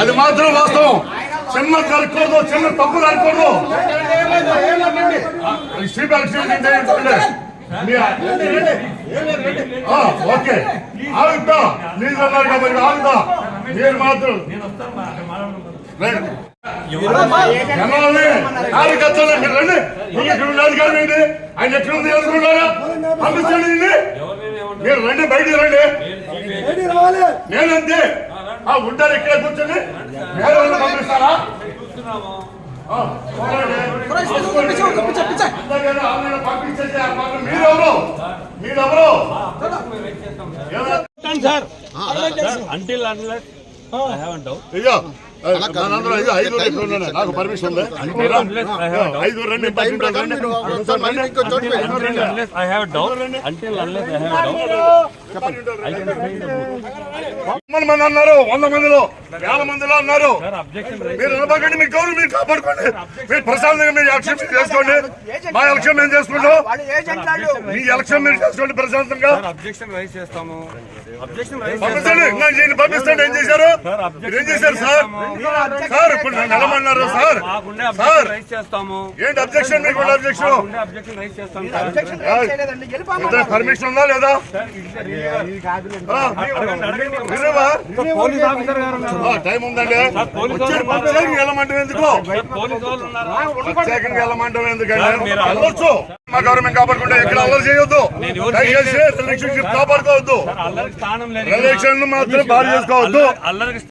అది మాత్రం వాస్తవం. చిన్న జరగకూడదు చిన్న తప్పు ఎలక్షన్ ఆ, ఓకే. ఆగుతా. మీరు అన్నారు కాబట్టి ఆగుతా. మీరు మాత్రం. రండి. జనాల్ని కార్యకర్తలు మీరు రండి. మీరు ఎక్కడ ఉన్న అధికారం ఏంటి ఆయన ఎక్కడ ఉంది తెలుసుకుంటారా పంపించండి దీన్ని. మీరు రండి బయటికి రండి. నేనంతే. ఆ ఉంటారు ఇక్కడే కూర్చొని? పంపిస్తారా? మీరెవరు? మీరెవరు. నాకు పర్మిషన్ ఐదు వంద మంది అన్నారు వంద మందిలో వేల మందిలో అన్నారు. మీరు నిలబడండి మీ గౌరవం మీరు కాపాడుకోండి. మీరు ప్రశాంతంగా మీరు ఎలక్షన్ మీరు చేసుకోండి. మా ఎలక్షన్ మేము చేసుకుంటాం. మీ ఎలక్షన్ మీరు చేసుకోండి ప్రశాంతంగా. పంపించండి పంపిస్తాను ఏం చేశారు? ఏం చేశారు సార్ సార్ ఇప్పుడు నిలబడినారు సార్. మాకుండే సార్. ఏంటి అబ్జెక్షన్ మీకు అబ్జెక్షన్ మాకుండే objection raise చేస్తాం సార్. అబ్జెక్షన్ రేజ్ చేయలేదండి. వెళ్ళిపోమన్నారు. పర్మిషన్ ఉందా లేదా? పోలీస్ ఆఫీసర్ గారు టైం ఉందండి. వచ్చారు వెళ్ళమంటాం ఎందుకు. ప్రత్యేకంగా వెళ్ళమంటాం వెళ్ళొచ్చు. మా గవర్నమెంట్ కాపాడుకుంటే ఎక్కడ అల్లరి చేయొద్దు. కాపాడుకోవద్దు. సార్, అల్లరికి స్థానం లేదు. రిలేషన్ మాత్రం బాగా చేసుకోవద్దు.